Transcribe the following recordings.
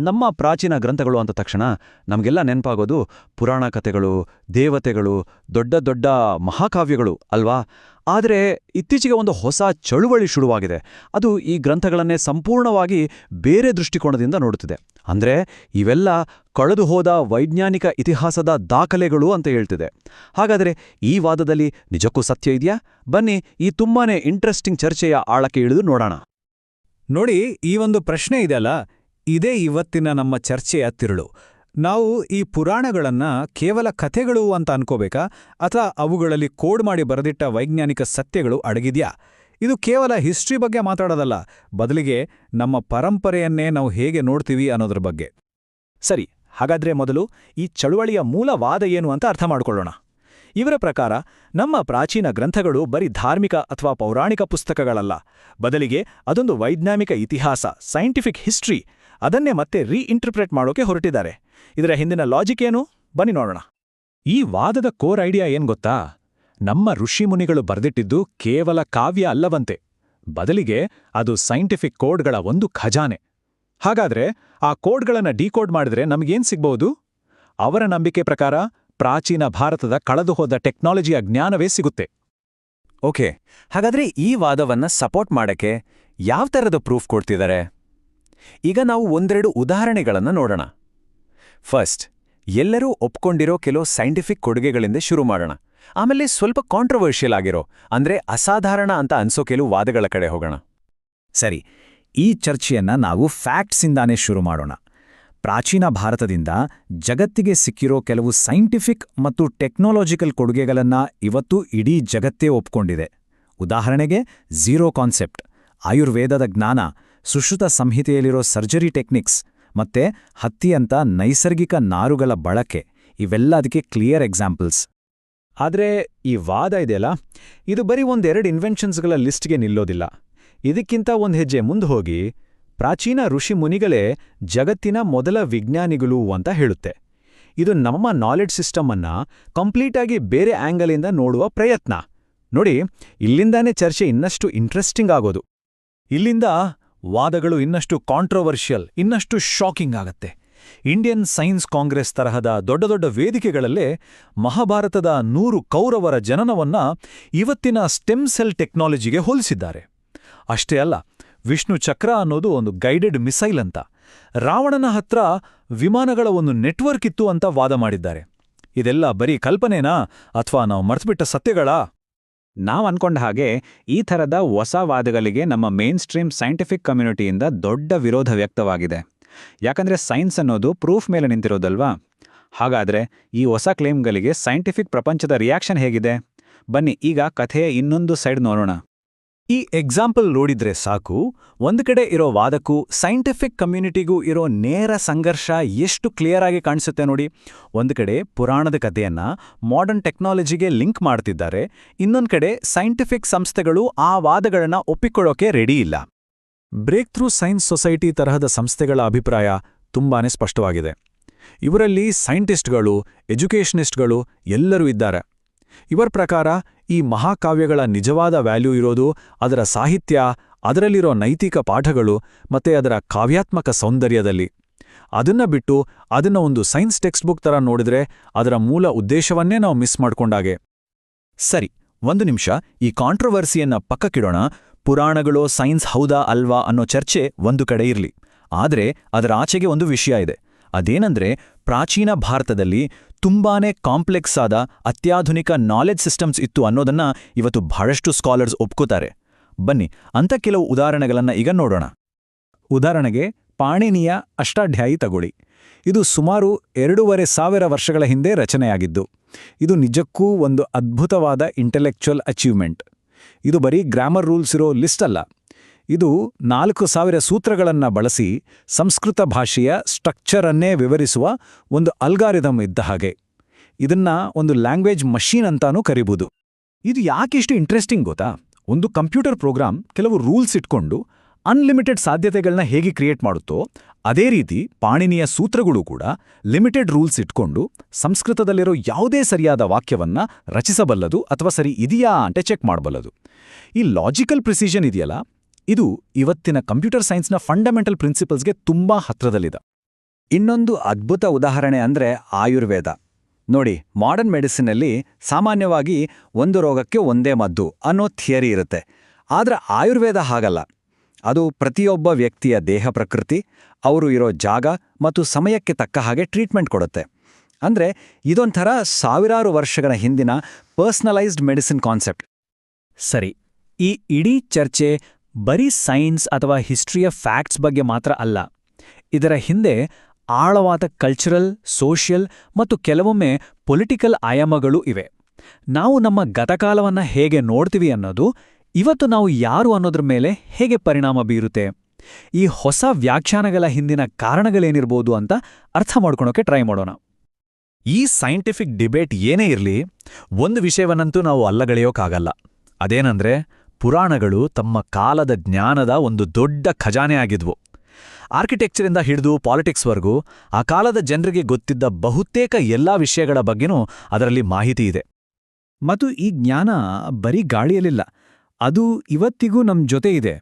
ನಮ್ಮ ಪ್ರಾಚೀನ ಗ್ರಂಥಗಳು ಅಂದ ತಕ್ಷಣ ನಮಗೆಲ್ಲ ನೆನಪಾಗೋದು ಪುರಾಣ ಕಥೆಗಳು, ದೇವತೆಗಳು, ದೊಡ್ಡ ದೊಡ್ಡ ಮಹಾಕಾವ್ಯಗಳು ಅಲ್ವಾ? ಆದರೆ ಇತ್ತೀಚೆಗೆ ಒಂದು ಹೊಸ ಚಳುವಳಿ ಶುರುವಾಗಿದೆ. ಅದು ಈ ಗ್ರಂಥಗಳನ್ನೇ ಸಂಪೂರ್ಣವಾಗಿ ಬೇರೆ ದೃಷ್ಟಿಕೋನದಿಂದ ನೋಡುತ್ತಿದೆ. ಅಂದ್ರೆ ಇವೆಲ್ಲ ಕಳೆದು ಹೋದ ವೈಜ್ಞಾನಿಕ ಇತಿಹಾಸದ ದಾಖಲೆಗಳು ಅಂತ ಹೇಳ್ತಿದೆ. ಹಾಗಾದರೆ ಈ ವಾದದಲ್ಲಿ ನಿಜಕ್ಕೂ ಸತ್ಯ ಇದೆಯಾ? ಬನ್ನಿ ಈ ತುಂಬಾನೇ ಇಂಟ್ರೆಸ್ಟಿಂಗ್ ಚರ್ಚೆಯ ಆಳಕ್ಕೆ ಇಳಿದು ನೋಡೋಣ. ನೋಡಿ, ಈ ಒಂದು ಪ್ರಶ್ನೆ ಇದೆಯಲ್ಲ ಇದೇ ಇವತ್ತಿನ ನಮ್ಮ ಚರ್ಚೆಯ ತಿರುಳು. ನಾವು ಈ ಪುರಾಣಗಳನ್ನ ಕೇವಲ ಕಥೆಗಳು ಅಂತ ಅನ್ಕೋಬೇಕಾ? ಅಥವಾ ಅವುಗಳಲ್ಲಿ ಕೋಡ್ ಮಾಡಿ ಬರೆದಿಟ್ಟ ವೈಜ್ಞಾನಿಕ ಸತ್ಯಗಳು ಅಡಗಿದ್ಯಾ? ಇದು ಕೇವಲ ಹಿಸ್ಟ್ರಿ ಬಗ್ಗೆ ಮಾತಾಡೋದಲ್ಲ. ಬದಲಿಗೆ ನಮ್ಮ ಪರಂಪರೆಯನ್ನೇ ನಾವು ಹೇಗೆ ನೋಡ್ತೀವಿ ಅನ್ನೋದ್ರ ಬಗ್ಗೆ. ಸರಿ, ಹಾಗಾದ್ರೆ ಮೊದಲು ಈ ಚಳುವಳಿಯ ಮೂಲವಾದ ಏನು ಅಂತ ಅರ್ಥ ಮಾಡಿಕೊಳ್ಳೋಣ. ಇವರ ಪ್ರಕಾರ, ನಮ್ಮ ಪ್ರಾಚೀನ ಗ್ರಂಥಗಳು ಬರೀ ಧಾರ್ಮಿಕ ಅಥವಾ ಪೌರಾಣಿಕ ಪುಸ್ತಕಗಳಲ್ಲ. ಬದಲಿಗೆ ಅದೊಂದು ವೈಜ್ಞಾನಿಕ ಇತಿಹಾಸ ಸೈಂಟಿಫಿಕ್ ಹಿಸ್ಟ್ರಿ ಅದನ್ನೇ ಮತ್ತೆ ರೀಇಂಟರ್ಪ್ರೆಟ್ ಮಾಡೋಕೆ ಹೊರಟಿದ್ದಾರೆ. ಇದರ ಹಿಂದಿನ ಲಾಜಿಕ್ ಏನು? ಬನ್ನಿ ನೋಡೋಣ. ಈ ವಾದದ ಕೋರ್ ಐಡಿಯಾ ಏನ್ ಗೊತ್ತಾ? ನಮ್ಮ ಋಷಿಮುನಿಗಳು ಬರೆದಿಟ್ಟಿದ್ದು ಕೇವಲ ಕಾವ್ಯ ಅಲ್ಲವಂತೆ. ಬದಲಿಗೆ ಅದು ಸೈಂಟಿಫಿಕ್ ಕೋಡ್ಗಳ ಒಂದು ಖಜಾನೆ. ಹಾಗಾದ್ರೆ ಆ ಕೋಡ್ಗಳನ್ನು ಡಿಕೋಡ್ ಮಾಡಿದ್ರೆ ನಮಗೇನ್ ಸಿಗ್ಬಹುದು ಅವರ ನಂಬಿಕೆ ಪ್ರಕಾರ ಪ್ರಾಚೀನ ಭಾರತದ ಕಳೆದುಹೋದ ಟೆಕ್ನಾಲಜಿಯ ಜ್ಞಾನವೇ ಸಿಗುತ್ತೆ. ಓಕೆ, ಹಾಗಾದ್ರೆ ಈ ವಾದವನ್ನ ಸಪೋರ್ಟ್ ಮಾಡಕ್ಕೆ ಯಾವ ಥರದ ಪ್ರೂಫ್ ಕೊಡ್ತಿದ್ದಾರೆ? ಈಗ ನಾವು ಒಂದೆರಡು ಉದಾಹರಣೆಗಳನ್ನು ನೋಡೋಣ. ಫಸ್ಟ್ ಎಲ್ಲರೂ ಒಪ್ಕೊಂಡಿರೋ ಕೆಲವು ಸೈಂಟಿಫಿಕ್ ಕೊಡುಗೆಗಳಿಂದ ಶುರು ಮಾಡೋಣ. ಆಮೇಲೆ ಸ್ವಲ್ಪ ಕಾಂಟ್ರವರ್ಷಿಯಲ್ ಆಗಿರೋ, ಅಂದ್ರೆ ಅಸಾಧಾರಣ ಅಂತ ಅನ್ಸೋ ಕೆಲವು ವಾದಗಳ ಕಡೆ ಹೋಗೋಣ. ಸರಿ, ಈ ಚರ್ಚೆಯನ್ನ ನಾವು ಫ್ಯಾಕ್ಟ್ಸಿಂದಾನೇ ಶುರು ಮಾಡೋಣ. ಪ್ರಾಚೀನ ಭಾರತದಿಂದ ಜಗತ್ತಿಗೆ ಸಿಕ್ಕಿರೋ ಕೆಲವು ಸೈಂಟಿಫಿಕ್ ಮತ್ತು ಟೆಕ್ನಾಲಜಿಕಲ್ ಕೊಡುಗೆಗಳನ್ನ ಇವತ್ತು ಇಡೀ ಜಗತ್ತೇ ಒಪ್ಕೊಂಡಿದೆ. ಉದಾಹರಣೆಗೆ ಝೀರೋ ಕಾನ್ಸೆಪ್ಟ್ ಆಯುರ್ವೇದದ ಜ್ಞಾನ ಸುಶ್ರುತ ಸಂಹಿತೆಯಲ್ಲಿರೋ ಸರ್ಜರಿ ಟೆಕ್ನಿಕ್ಸ್ ಮತ್ತೆ ಹತ್ತಿಯಂಥ ನೈಸರ್ಗಿಕ ನಾರುಗಳ ಬಳಕೆ, ಇವೆಲ್ಲ ಅದಕ್ಕೆ ಕ್ಲಿಯರ್ ಎಕ್ಸಾಂಪಲ್ಸ್. ಆದ್ರೆ ಈ ವಾದ ಇದೆಯಲ್ಲ, ಇದು ಬರೀ ಒಂದೆರಡು ಇನ್ವೆನ್ಷನ್ಸ್ಗಳ ಲಿಸ್ಟ್ಗೆ ನಿಲ್ಲೋದಿಲ್ಲ. ಇದಕ್ಕಿಂತ ಒಂದು ಹೆಜ್ಜೆ ಮುಂದೆ ಹೋಗಿ ಪ್ರಾಚೀನ ಋಷಿ ಮುನಿಗಳೇ ಜಗತ್ತಿನ ಮೊದಲ ವಿಜ್ಞಾನಿಗಳು ಅಂತ ಹೇಳುತ್ತೆ. ಇದು ನಮ್ಮ ನಾಲೆಡ್ಜ್ ಸಿಸ್ಟಮನ್ನು ಕಂಪ್ಲೀಟಾಗಿ ಬೇರೆ ಆ್ಯಂಗಲಿಂದ ನೋಡುವ ಪ್ರಯತ್ನ. ನೋಡಿ, ಇಲ್ಲಿಂದಾನೇ ಚರ್ಚೆ ಇನ್ನಷ್ಟು ಇಂಟ್ರೆಸ್ಟಿಂಗ್ ಆಗೋದು. ಇಲ್ಲಿಂದ ವಾದಗಳು ಇನ್ನಷ್ಟು ಕಾಂಟ್ರವರ್ಷಿಯಲ್ ಇನ್ನಷ್ಟು ಶಾಕಿಂಗ್ ಆಗತ್ತೆ. ಇಂಡಿಯನ್ ಸೈನ್ಸ್ ಕಾಂಗ್ರೆಸ್ ತರಹದ ದೊಡ್ಡ ದೊಡ್ಡ ವೇದಿಕೆಗಳಲ್ಲೇ ಮಹಾಭಾರತದ ನೂರು ಕೌರವರ ಜನನವನ್ನ ಇವತ್ತಿನ ಸ್ಟೆಮ್ ಸೆಲ್ ಟೆಕ್ನಾಲಜಿಗೆ ಹೋಲಿಸಿದ್ದಾರೆ. ಅಷ್ಟೇ ಅಲ್ಲ, ವಿಷ್ಣು ಚಕ್ರ ಅನ್ನೋದು ಒಂದು ಗೈಡೆಡ್ ಮಿಸೈಲ್ ಅಂತ. ರಾವಣನ ಹತ್ರ ವಿಮಾನಗಳ ಒಂದು ನೆಟ್ವರ್ಕ್ ಇತ್ತು ಅಂತ ವಾದ ಮಾಡಿದ್ದಾರೆ. ಇದೆಲ್ಲ ಬರೀ ಕಲ್ಪನೆನಾ ಅಥವಾ ನಾವು ಮರೆತುಬಿಟ್ಟ ಸತ್ಯಗಳಾ? ನಾವ್ ಅನ್ಕೊಂಡ ಹಾಗೆ ಈ ಥರದ ಹೊಸ ವಾದಗಳಿಗೆ ನಮ್ಮ ಮೇನ್ ಸ್ಟ್ರೀಮ್ ಸೈಂಟಿಫಿಕ್ ಕಮ್ಯುನಿಟಿಯಿಂದ ದೊಡ್ಡ ವಿರೋಧ ವ್ಯಕ್ತವಾಗಿದೆ. ಯಾಕಂದ್ರೆ ಸೈನ್ಸ್ ಅನ್ನೋದು ಪ್ರೂಫ್ ಮೇಲೆ ನಿಂತಿರೋದಲ್ವಾ? ಹಾಗಾದ್ರೆ ಈ ಹೊಸ ಕ್ಲೇಮ್ಗಳಿಗೆ ಸೈಂಟಿಫಿಕ್ ಪ್ರಪಂಚದ ರಿಯಾಕ್ಷನ್ ಹೇಗಿದೆ? ಬನ್ನಿ ಈಗ ಕಥೆಯ ಇನ್ನೊಂದು ಸೈಡ್ ನೋಡೋಣ. ಈ ಎಕ್ಸಾಂಪಲ್ ನೋಡಿದ್ರೆ ಸಾಕು, ಒಂದು ಕಡೆ ಇರೋ ವಾದಕ್ಕೂ ಸೈಂಟಿಫಿಕ್ ಕಮ್ಯುನಿಟಿಗೂ ಇರೋ ನೇರ ಸಂಘರ್ಷ ಎಷ್ಟು ಕ್ಲಿಯರ್ ಆಗಿ ಕಾಣಿಸುತ್ತೆ ನೋಡಿ. ಒಂದು ಕಡೆ ಪುರಾಣದ ಕಥೆಯನ್ನ ಮಾಡರ್ನ್ ಟೆಕ್ನಾಲಜಿಗೆ ಲಿಂಕ್ ಮಾಡ್ತಿದ್ದಾರೆ, ಇನ್ನೊಂದು ಕಡೆ ಸೈಂಟಿಫಿಕ್ ಸಂಸ್ಥೆಗಳು ಆ ವಾದಗಳನ್ನ ಒಪ್ಪಿಕೊಳ್ಳೋಕೆ ರೆಡಿ ಇಲ್ಲ. ಬ್ರೇಕ್ ಥ್ರೂ ಸೈನ್ಸ್ ಸೊಸೈಟಿ ತರಹದ ಸಂಸ್ಥೆಗಳ ಅಭಿಪ್ರಾಯ ತುಂಬಾನೇ ಸ್ಪಷ್ಟವಾಗಿದೆ. ಇವರಲ್ಲಿ ಸೈಂಟಿಸ್ಟ್ಗಳು ಎಜುಕೇಷನಿಸ್ಟ್ಗಳು ಎಲ್ಲರೂ ಇದ್ದಾರೆ. ಇವರ ಪ್ರಕಾರ ಈ ಮಹಾಕಾವ್ಯಗಳ ನಿಜವಾದ ವ್ಯಾಲ್ಯೂ ಇರೋದು ಅದರ ಸಾಹಿತ್ಯ, ಅದರಲ್ಲಿರೋ ನೈತಿಕ ಪಾಠಗಳು ಮತ್ತೆ ಅದರ ಕಾವ್ಯಾತ್ಮಕ ಸೌಂದರ್ಯದಲ್ಲಿ. ಅದನ್ನ ಬಿಟ್ಟು ಅದನ್ನ ಒಂದು ಸೈನ್ಸ್ ಟೆಕ್ಸ್ಟ್ ಬುಕ್ ತರ ನೋಡಿದ್ರೆ ಅದರ ಮೂಲ ಉದ್ದೇಶವನ್ನೇ ನಾವು ಮಿಸ್ ಮಾಡ್ಕೊಂಡಾಗೆ. ಸರಿ, ಒಂದು ನಿಮಿಷ, ಈ ಕಾಂಟ್ರವರ್ಸಿಯನ್ನ ಪಕ್ಕಕ್ಕಿಡೋಣ. ಪುರಾಣಗಳು ಸೈನ್ಸ್ ಹೌದಾ ಅಲ್ವಾ ಅನ್ನೋ ಚರ್ಚೆ ಒಂದು ಕಡೆ ಇರ್ಲಿ. ಆದ್ರೆ ಅದರ ಆಚೆಗೆ ಒಂದು ವಿಷಯ ಇದೆ. ಅದೇನಂದ್ರೆ ಪ್ರಾಚೀನ ಭಾರತದಲ್ಲಿ ತುಂಬಾನೇ ಕಾಂಪ್ಲೆಕ್ಸ್ ಆದ ಅತ್ಯಾಧುನಿಕ ನಾಲೆಡ್ಜ್ ಸಿಸ್ಟಮ್ಸ್ ಇತ್ತು ಅನ್ನೋದನ್ನ ಇವತ್ತು ಬಹಳಷ್ಟು ಸ್ಕಾಲರ್ಸ್ ಒಪ್ಕೋತಾರೆ. ಬನ್ನಿ, ಅಂತ ಕೆಲವು ಉದಾಹರಣೆಗಳನ್ನ ಈಗ ನೋಡೋಣ. ಉದಾಹರಣೆಗೆ, ಪಾಣಿನಿಯ ಅಷ್ಟಾಧ್ಯಾಯಿ ತಗೊಳ್ಳಿ. ಇದು ಸುಮಾರು ಎರಡೂವರೆ ಸಾವಿರ ವರ್ಷಗಳ ಹಿಂದೆ ರಚನೆಯಾಗಿದ್ದು, ಇದು ನಿಜಕ್ಕೂ ಒಂದು ಅದ್ಭುತವಾದ ಇಂಟೆಲೆಕ್ಚುಯಲ್ ಅಚೀವ್ಮೆಂಟ್ ಇದು ಬರೀ ಗ್ರಾಮರ್ ರೂಲ್ಸ್ ಇರೋ ಲಿಸ್ಟ್ ಅಲ್ಲ. ಇದು ನಾಲ್ಕು ಸಾವಿರ ಸೂತ್ರಗಳನ್ನು ಬಳಸಿ ಸಂಸ್ಕೃತ ಭಾಷೆಯ ಸ್ಟ್ರಕ್ಚರನ್ನೇ ವಿವರಿಸುವ ಒಂದು ಅಲ್ಗಾರಿದಮ್ ಇದ್ದ ಹಾಗೆ. ಇದನ್ನ ಒಂದು ಲ್ಯಾಂಗ್ವೇಜ್ ಮಷೀನ್ ಅಂತಾನೂ ಕರಿಬೋದು. ಇದು ಯಾಕೆಷ್ಟು ಇಂಟ್ರೆಸ್ಟಿಂಗ್ ಗೊತ್ತಾ? ಒಂದು ಕಂಪ್ಯೂಟರ್ ಪ್ರೋಗ್ರಾಮ್ ಕೆಲವು ರೂಲ್ಸ್ ಇಟ್ಕೊಂಡು ಅನ್ಲಿಮಿಟೆಡ್ ಸಾಧ್ಯತೆಗಳನ್ನ ಹೇಗೆ ಕ್ರಿಯೇಟ್ ಮಾಡುತ್ತೋ, ಅದೇ ರೀತಿ ಪಾಣಿನಿಯ ಸೂತ್ರಗಳು ಕೂಡ ಲಿಮಿಟೆಡ್ ರೂಲ್ಸ್ ಇಟ್ಕೊಂಡು ಸಂಸ್ಕೃತದಲ್ಲಿರೋ ಯಾವುದೇ ಸರಿಯಾದ ವಾಕ್ಯವನ್ನ ರಚಿಸಬಲ್ಲದು ಅಥವಾ ಸರಿ ಇದೆಯಾ ಅಂತ ಚೆಕ್ ಮಾಡಬಲ್ಲದು. ಈ ಲಾಜಿಕಲ್ ಪ್ರಿಸಿಷನ್ ಇದೆಯಲ್ಲ? ಇದು ಇವತ್ತಿನ ಕಂಪ್ಯೂಟರ್ ಸೈನ್ಸ್ನ ಫಂಡಮೆಂಟಲ್ ಪ್ರಿನ್ಸಿಪಲ್ಸ್ಗೆ ತುಂಬಾ ಹತ್ರದಲ್ಲಿದೆ. ಇನ್ನೊಂದು ಅದ್ಭುತ ಉದಾಹರಣೆ ಅಂದ್ರೆ ಆಯುರ್ವೇದ. ನೋಡಿ ಮಾಡರ್ನ್ ಮೆಡಿಸಿನಲ್ಲಿ ಸಾಮಾನ್ಯವಾಗಿ ಒಂದು ರೋಗಕ್ಕೆ ಒಂದೇ ಮದ್ದು ಅನ್ನೋ ಥಿಯರಿ ಇರುತ್ತೆ. ಆದ್ರೆ ಆಯುರ್ವೇದ ಹಾಗಲ್ಲ. ಅದು ಪ್ರತಿಯೊಬ್ಬ ವ್ಯಕ್ತಿಯ ದೇಹ ಪ್ರಕೃತಿ, ಅವರು ಇರೋ ಜಾಗ ಮತ್ತು ಸಮಯಕ್ಕೆ ತಕ್ಕ ಹಾಗೆ ಟ್ರೀಟ್ಮೆಂಟ್ ಕೊಡುತ್ತೆ. ಅಂದ್ರೆ ಇದೊಂಥರ ಸಾವಿರಾರು ವರ್ಷಗಳ ಹಿಂದಿನ ಪರ್ಸನಲೈಸ್ಡ್ ಮೆಡಿಸಿನ್ ಕಾನ್ಸೆಪ್ಟ್ ಸರಿ, ಈ ಇಡೀ ಚರ್ಚೆ ಬರೀ ಸೈನ್ಸ್ ಅಥವಾ ಹಿಸ್ಟ್ರಿಯ ಫ್ಯಾಕ್ಟ್ಸ್ ಬಗ್ಗೆ ಮಾತ್ರ ಅಲ್ಲ. ಇದರ ಹಿಂದೆ ಆಳವಾದ ಕಲ್ಚರಲ್ ಸೋಷಿಯಲ್ ಮತ್ತು ಕೆಲವೊಮ್ಮೆ ಪೊಲಿಟಿಕಲ್ ಆಯಾಮಗಳೂ ಇವೆ. ನಾವು ನಮ್ಮ ಗತಕಾಲವನ್ನ ಹೇಗೆ ನೋಡ್ತೀವಿ ಅನ್ನೋದು ಇವತ್ತು ನಾವು ಯಾರು ಅನ್ನೋದ್ರ ಮೇಲೆ ಹೇಗೆ ಪರಿಣಾಮ ಬೀರುತ್ತೆ? ಈ ಹೊಸ ವ್ಯಾಖ್ಯಾನಗಳ ಹಿಂದಿನ ಕಾರಣಗಳೇನಿರ್ಬೋದು ಅಂತ ಅರ್ಥ ಮಾಡ್ಕೊಳೋಕೆ ಟ್ರೈ ಮಾಡೋಣ. ಈ ಸೈಂಟಿಫಿಕ್ ಡಿಬೇಟ್ ಏನೇ ಇರಲಿ, ಒಂದು ವಿಷಯವನ್ನಂತೂ ನಾವು ಅಲ್ಲಗಳೆಯೋಕ್ಕಾಗಲ್ಲ ಅದೇನಂದ್ರೆ ಪುರಾಣಗಳು ತಮ್ಮ ಕಾಲದ ಜ್ಞಾನದ ಒಂದು ದೊಡ್ಡ ಖಜಾನೆ ಆಗಿದ್ವು. ಆರ್ಕಿಟೆಕ್ಚರಿಂದ ಹಿಡಿದು ಪಾಲಿಟಿಕ್ಸ್ವರೆಗೂ ಆ ಕಾಲದ ಜನರಿಗೆ ಗೊತ್ತಿದ್ದ ಬಹುತೇಕ ಎಲ್ಲಾ ವಿಷಯಗಳ ಬಗ್ಗೆನೂ ಅದರಲ್ಲಿ ಮಾಹಿತಿ ಇದೆ. ಮತ್ತು ಈ ಜ್ಞಾನ ಬರೀ ಗಾಳಿಯಲ್ಲಿಲ್ಲ, ಅದು ಇವತ್ತಿಗೂ ನಮ್ ಜೊತೆ ಇದೆ.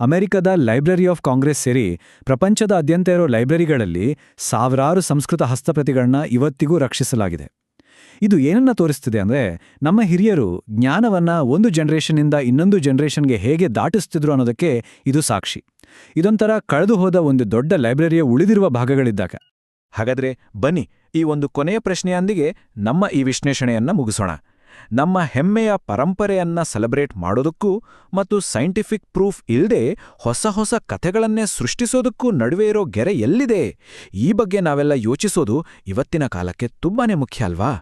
ಅಮೆರಿಕದ ಲೈಬ್ರರಿ ಆಫ್ ಕಾಂಗ್ರೆಸ್ ಸೇರಿ ಪ್ರಪಂಚದಾದ್ಯಂತ ಇರೋ ಲೈಬ್ರರಿಗಳಲ್ಲಿ ಸಾವಿರಾರು ಸಂಸ್ಕೃತ ಹಸ್ತಪ್ರತಿಗಳನ್ನ ಇವತ್ತಿಗೂ ರಕ್ಷಿಸಲಾಗಿದೆ. ಇದು ಏನನ್ನ ತೋರಿಸ್ತಿದೆ ಅಂದ್ರೆ ನಮ್ಮ ಹಿರಿಯರು ಜ್ಞಾನವನ್ನ ಒಂದು ಜನರೇಷನ್ನಿಂದ ಇನ್ನೊಂದು ಜನರೇಷನ್ಗೆ ಹೇಗೆ ದಾಟಿಸ್ತಿದ್ರು ಅನ್ನೋದಕ್ಕೆ ಇದು ಸಾಕ್ಷಿ. ಇದೊಂಥರ ಕಳೆದು ಹೋದ ಒಂದು ದೊಡ್ಡ ಲೈಬ್ರರಿಯ ಉಳಿದಿರುವ ಭಾಗಗಳಿದ್ದಾಗ. ಹಾಗಾದ್ರೆ ಬನ್ನಿ ಈ ಒಂದು ಕೊನೆಯ ಪ್ರಶ್ನೆಯೊಂದಿಗೆ ನಮ್ಮ ಈ ವಿಶ್ಲೇಷಣೆಯನ್ನ ಮುಗಿಸೋಣ. ನಮ್ಮ ಹೆಮ್ಮೆಯ ಪರಂಪರೆಯನ್ನ ಸೆಲೆಬ್ರೇಟ್ ಮಾಡೋದಕ್ಕೂ ಮತ್ತು ಸೈಂಟಿಫಿಕ್ ಪ್ರೂಫ್ ಇಲ್ಲದೆ ಹೊಸ ಹೊಸ ಕಥೆಗಳನ್ನೇ ಸೃಷ್ಟಿಸೋದಕ್ಕೂ ನಡುವೆ ಇರೋ ಗೆರೆ ಎಲ್ಲಿದೆ? ಈ ಬಗ್ಗೆ ನಾವೆಲ್ಲ ಯೋಚಿಸೋದು ಇವತ್ತಿನ ಕಾಲಕ್ಕೆ ತುಂಬಾನೇ ಮುಖ್ಯ ಅಲ್ವಾ?